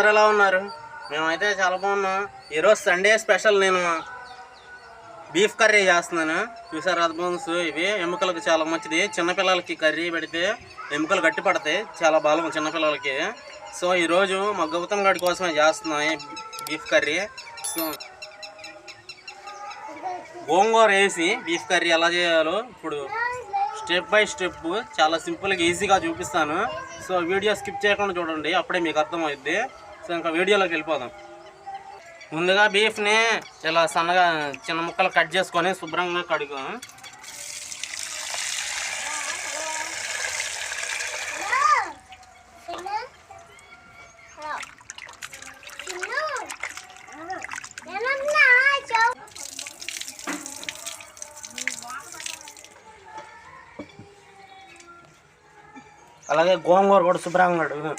అందరూ ఎలా ఉన్నారు? మేమైతే చాలా బాగున్నాం. ఈరోజు సండే స్పెషల్ నేను బీఫ్ కర్రీ చేస్తున్నాను. చూసారు బోన్స్ ఇవి ఎముకలకు చాలా మంచిది. చిన్నపిల్లలకి కర్రీ పెడితే ఎముకలు గట్టి పడతాయి. చాలా బాగా చిన్నపిల్లలకి సో ఈరోజు మా గౌతమ్ గడి కోసమే చేస్తున్నాం బీఫ్ కర్రీ సో గోంగూర వేసి బీఫ్ కర్రీ ఎలా చేయాలో ఇప్పుడు స్టెప్ బై స్టెప్ చాలా సింపుల్గా ఈజీగా చూపిస్తాను. సో వీడియో స్కిప్ చేయకుండా చూడండి. అప్పుడే మీకు అర్థమవుద్ది. సో ఇంకా వీడియోలోకి వెళ్ళిపోదాం. ముందుగా బీఫ్ని ఇలా సన్నగా చిన్న ముక్కలు కట్ చేసుకొని శుభ్రంగా కడుగు అలాగే గోంగూర కూడా శుభ్రంగా కడుగు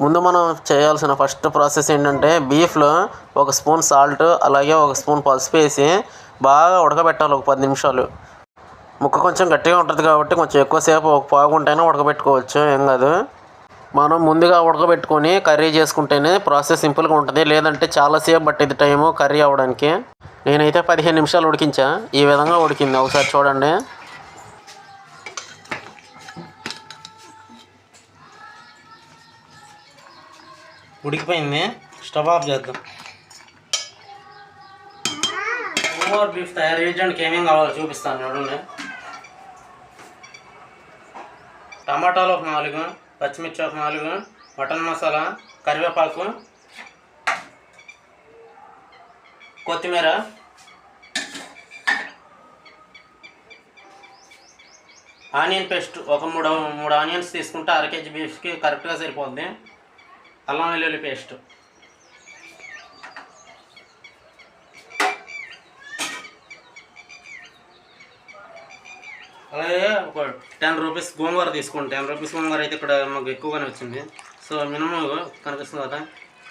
ముందు మనం చేయాల్సిన ఫస్ట్ ప్రాసెస్ ఏంటంటే బీఫ్లో ఒక స్పూన్ సాల్ట్ అలాగే ఒక స్పూన్ పసుపు వేసి బాగా ఉడకబెట్టాలి ఒక పది నిమిషాలు. ముక్క కొంచెం గట్టిగా ఉంటుంది కాబట్టి కొంచెం ఎక్కువసేపు ఒక పాగుంటేనే ఉడకబెట్టుకోవచ్చు ఏం కాదు. మనం ముందుగా ఉడకబెట్టుకొని కర్రీ చేసుకుంటేనే ప్రాసెస్ సింపుల్గా ఉంటుంది లేదంటే చాలాసేపు పట్టింది టైము కర్రీ అవ్వడానికి. నేనైతే పదిహేను నిమిషాలు ఉడికించా ఈ విధంగా ఉడికింది. ఒకసారి చూడండి. ఉడికిపోయింది. స్టవ్ ఆఫ్ చేద్దాం. ఓవర్ బీఫ్ తయారు చేయడానికి ఏమేమి కావాలో చూపిస్తాను చూడండి. టమాటాలు ఒక నాలుగు పచ్చిమిర్చి ఒక నాలుగు మటన్ మసాలా కరివేపాకు కొత్తిమీర ఆనియన్ పేస్ట్. ఒక మూడు మూడు ఆనియన్స్ తీసుకుంటే అర కేజీ బీఫ్కి కరెక్ట్గా సరిపోద్ది. అల్లం వెల్లుల్లి పేస్ట్. అలాగే ఒక టెన్ రూపీస్ గోంగూర తీసుకోండి టెన్ రూపీస్ గోంగూర అయితే ఇక్కడ మాకు ఎక్కువగానే వచ్చింది. సో మినిమం కనిపిస్తుంది కదా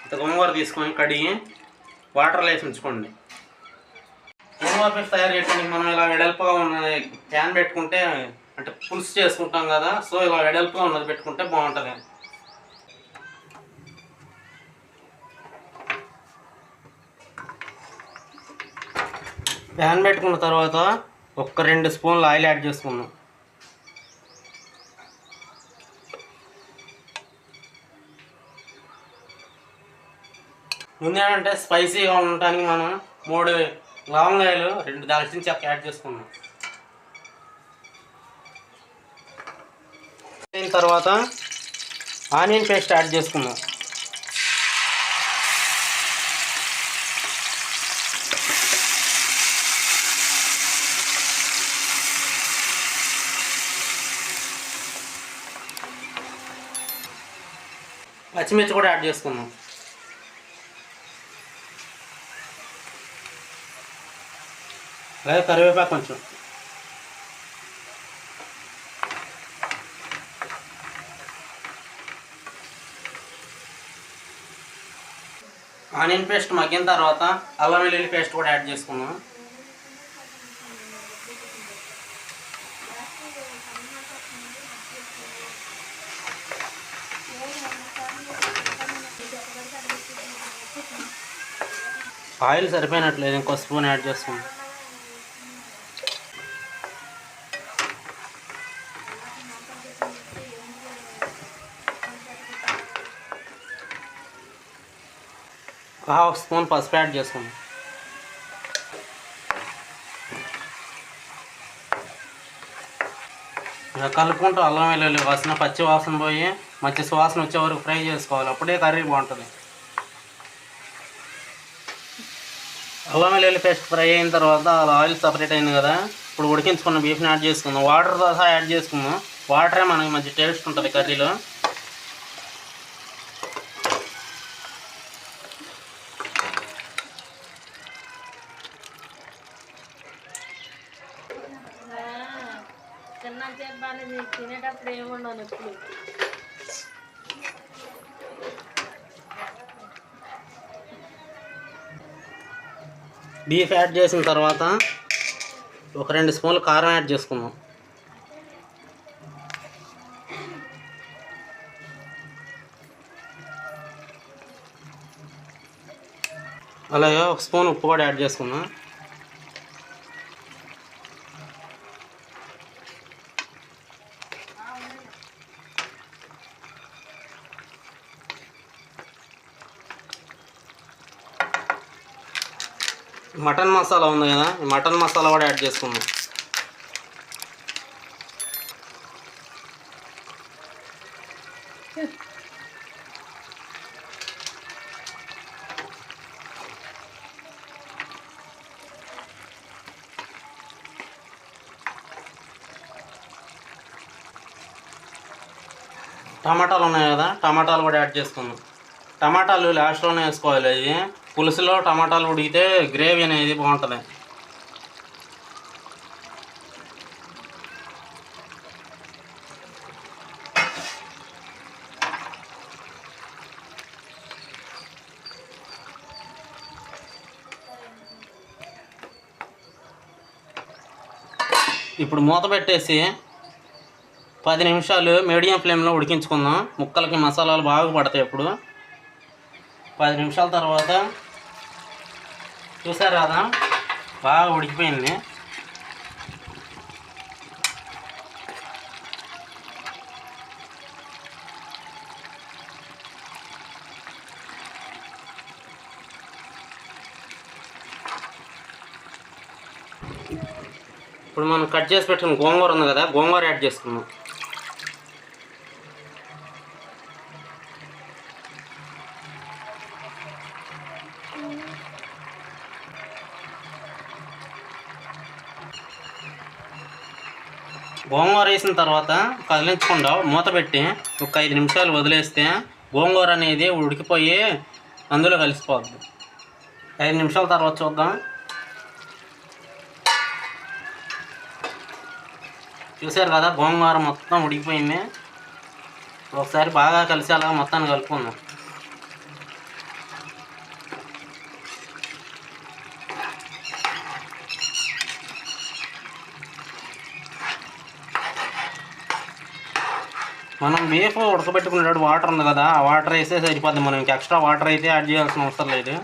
ఇంత గోంగూర తీసుకొని కడిగి వాటర్లో వేసి ఉంచుకోండి గోంగూర పేస్ట్ తయారు చేయడానికి మనం ఇలా వెడల్పుగా ఉన్న క్యాన్ పెట్టుకుంటే అంటే పులుసు చేసుకుంటాం కదా సో ఇలా వెడల్పుగా ఉన్నది పెట్టుకుంటే బాగుంటుంది. ప్యాన్ పెట్టుకున్న తర్వాత ఒక్క రెండు స్పూన్లు ఆయిల్ యాడ్ చేసుకుందాం. ముందు ఏంటంటే స్పైసీగా ఉండటానికి మనం మూడు లవంగాయలు రెండు దాల్చిన చెక్క యాడ్ చేసుకున్నాం అయిన తర్వాత ఆనియన్ పేస్ట్ యాడ్ చేసుకుందాం. పచ్చిమిర్చి కూడా యాడ్ చేసుకుందాం. అలాగే కరివేపాకు కొంచెం. ఆనియన్ పేస్ట్ మగ్గిన తర్వాత అల్లం వెల్లుల్లి పేస్ట్ కూడా యాడ్ చేసుకున్నాం ఆయిల్ సరిపోయినట్లేదు ఇంకో స్పూన్ యాడ్ చేస్తాం హాఫ్ స్పూన్ పసుపు యాడ్ చేసుకున్నాం ఇలా కలుపుకుంటూ అల్లం వెల్లుల్లి వాసన పచ్చి వాసన పోయి మంచి సువాసన వచ్చే వరకు ఫ్రై చేసుకోవాలి. అప్పుడే కర్రీ బాగుంటుంది. అల్లం వెల్లుల్లి పేస్ట్ ఫ్రై అయిన తర్వాత అలా ఆయిల్ సపరేట్ అయింది కదా ఇప్పుడు ఉడికించుకున్న బీఫ్ని యాడ్ చేసుకుందాం. వాటర్ సహా యాడ్ చేసుకుందాం. వాటరే మనకి మంచి టేస్ట్ ఉంటుంది కర్రీలో. తినేటప్పుడు ఏముండవు నొప్పులు బీఫ్ యాడ్ చేసిన తర్వాత ఒక రెండు స్పూన్లు కారం యాడ్ చేసుకుందాం. అలాగే ఒక స్పూన్ ఉప్పు కూడా యాడ్ చేసుకుందాం. మటన్ మసాలా ఉంది కదా మటన్ మసాలా కూడా యాడ్ చేసుకుందాం. టమాటాలు ఉన్నాయి కదా టమాటాలు కూడా యాడ్ చేసుకుందాం. టమాటాలు లాస్ట్లోనే వేసుకోవాలి. అవి పులుసులో టమాటాలు ఉడికితే గ్రేవీ అనేది బాగుంటుంది. ఇప్పుడు మూత పెట్టేసి పది నిమిషాలు మీడియం ఫ్లేమ్లో ఉడికించుకుందాం. ముక్కలకి మసాలాలు బాగా పడతాయి ఇప్పుడు. పది నిమిషాల తర్వాత చూసారు కదా? బాగా ఉడికిపోయింది. ఇప్పుడు మనం కట్ చేసి పెట్టిన గోంగూర ఉంది కదా గోంగూర యాడ్ చేసుకున్నాం గోంగూర వేసిన తర్వాత కదిలించకుండా మూత పెట్టి ఒక ఐదు నిమిషాలు వదిలేస్తే గోంగూర అనేది ఉడికిపోయి అందులో కలిసిపోద్ది. ఐదు నిమిషాల తర్వాత చూద్దాం. చూసారు కదా గోంగూర మొత్తం ఉడికిపోయింది. ఒకసారి బాగా కలిసేలాగా మొత్తాన్ని కలుపుకుందాం. మనం బీఫ్ ఉడకబెట్టుకునేటప్పుడు వాటర్ ఉంది కదా ఆ వాటర్ వేస్తే సరిపోద్ది. మనం ఇంకా ఎక్స్ట్రా వాటర్ అయితే యాడ్ చేయాల్సిన అవసరం లేదు.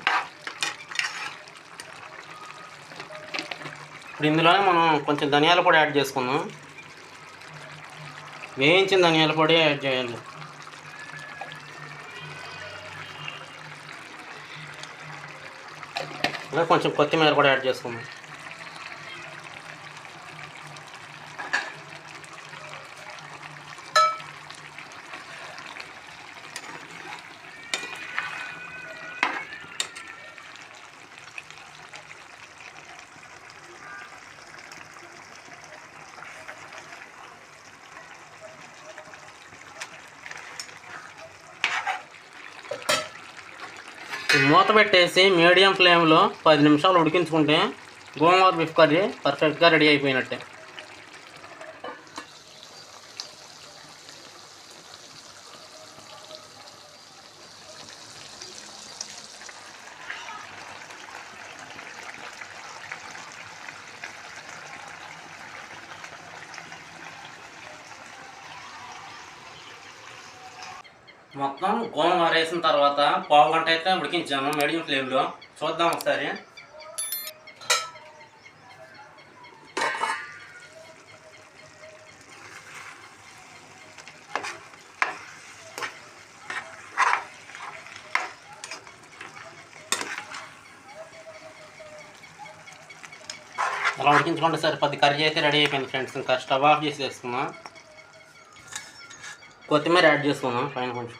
ఇప్పుడు ఇందులోనే మనం కొంచెం ధనియాల పొడి యాడ్ చేసుకుందాం. వేయించిన ధనియాల పొడి యాడ్ చేయాలి. ఇలా కొంచెం కొత్తిమీర కూడా యాడ్ చేసుకుందాం. మూత పెట్టేసి మీడియం ఫ్లేమ్లో పది నిమిషాలు ఉడికించుకుంటే గోంగూర బిఫ్ కర్రీ పర్ఫెక్ట్గా రెడీ అయిపోయినట్టే. మొత్తం గోంగూర వేసిన తర్వాత పావు గంట అయితే ఉడికించాను మీడియం ఫ్లేమ్లో. చూద్దాం ఒకసారి. అలా ఉడికించకుండా సార్ పది కర్రీ అయితే రెడీ అయిపోయింది ఫ్రెండ్స్. ఇంకా స్టవ్ ఆఫ్ చేసి వేసుకుందాం కొత్తిమీర యాడ్ చేసుకుందాం పైన కొంచెం.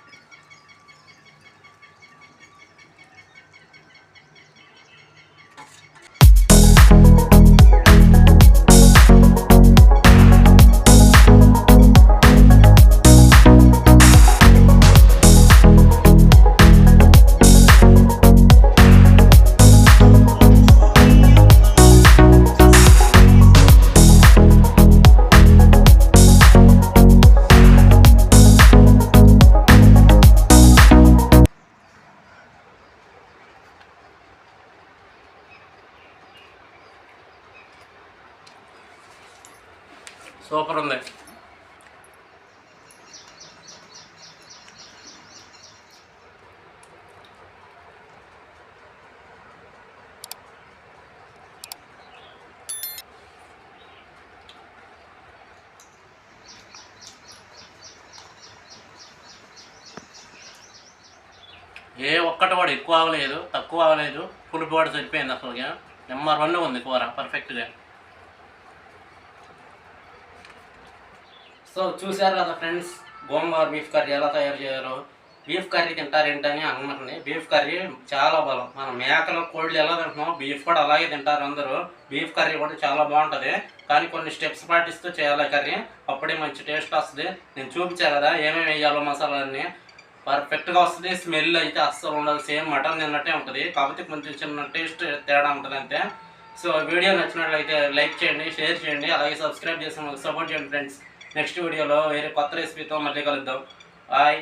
ఏ ఒక్కటి కూడా ఎక్కువ అవ్వలేదు తక్కువ అవ్వలేదు. పులుపు కూడా సరిపోయింది అసలుగా నెంబర్ వన్ ఉంది కూర పర్ఫెక్ట్గా సో చూశారు కదా ఫ్రెండ్స్ గోంగూర బీఫ్ కర్రీ ఎలా తయారు చేయాలో. బీఫ్ కర్రీ తింటారేంటని అనుకుంటుంది బీఫ్ కర్రీ చాలా బలం. మనం మేకలు కోళ్ళు ఎలా తింటున్నామో బీఫ్ కూడా అలాగే తింటారు అందరూ. బీఫ్ కర్రీ కూడా చాలా బాగుంటుంది. కానీ కొన్ని స్టెప్స్ పాటిస్తూ చేయాలి కర్రీ. అప్పుడే మంచి టేస్ట్ వస్తుంది. నేను చూపించాను కదా ఏమేమి వేయాలో మసాలాన్ని పర్ఫెక్ట్గా వస్తుంది స్మెల్ అయితే అస్సలు ఉండదు. సేమ్ మటన్ తిన్నట్టే ఉంటుంది. కాకపోతే కొంచెం చిన్న టేస్ట్ తేడా ఉంటుంది అంతే. సో వీడియో నచ్చినట్లయితే లైక్ చేయండి షేర్ చేయండి. అలాగే సబ్స్క్రైబ్ చేసిన సపోర్ట్ చేయండి ఫ్రెండ్స్ నెక్స్ట్ వీడియోలో వేరే కొత్త రెసిపీతో మళ్ళీ కలుద్దాం. బాయ్